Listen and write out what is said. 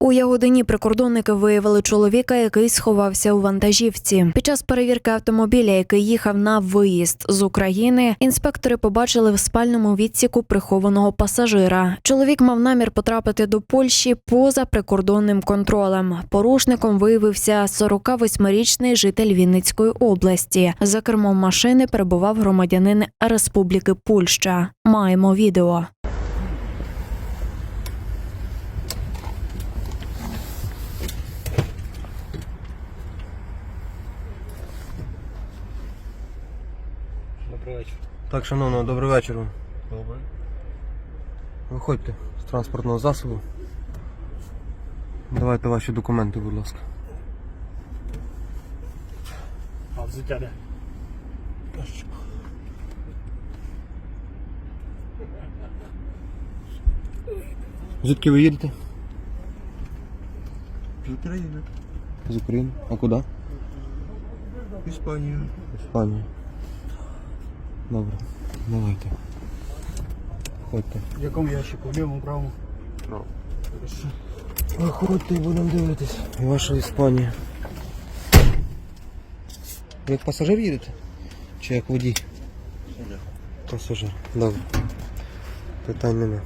У Ягодині прикордонники виявили чоловіка, який сховався у вантажівці. Під час перевірки автомобіля, який їхав на виїзд з України, інспектори побачили в спальному відсіку прихованого пасажира. Чоловік мав намір потрапити до Польщі поза прикордонним контролем. Порушником виявився 48-річний житель Вінницької області. За кермом машини перебував громадянин Республіки Польща. Маємо відео. Добрий вечір. Так, шановно, добрий вечір. Добре. Виходьте з транспортного засобу. Давайте ваші документи, будь ласка. А взуття де? Звідки ви їдете? З України, З України. А куди? Іспанію. Іспанія. Добре. Давайте. Ходьте. В якому ящику? В лівому, правому? Виходьте і будемо дивитись. Ваша Іспанія. Ви як пасажир їдете? Чи як водій? Пасажир. Добре. Питань немає.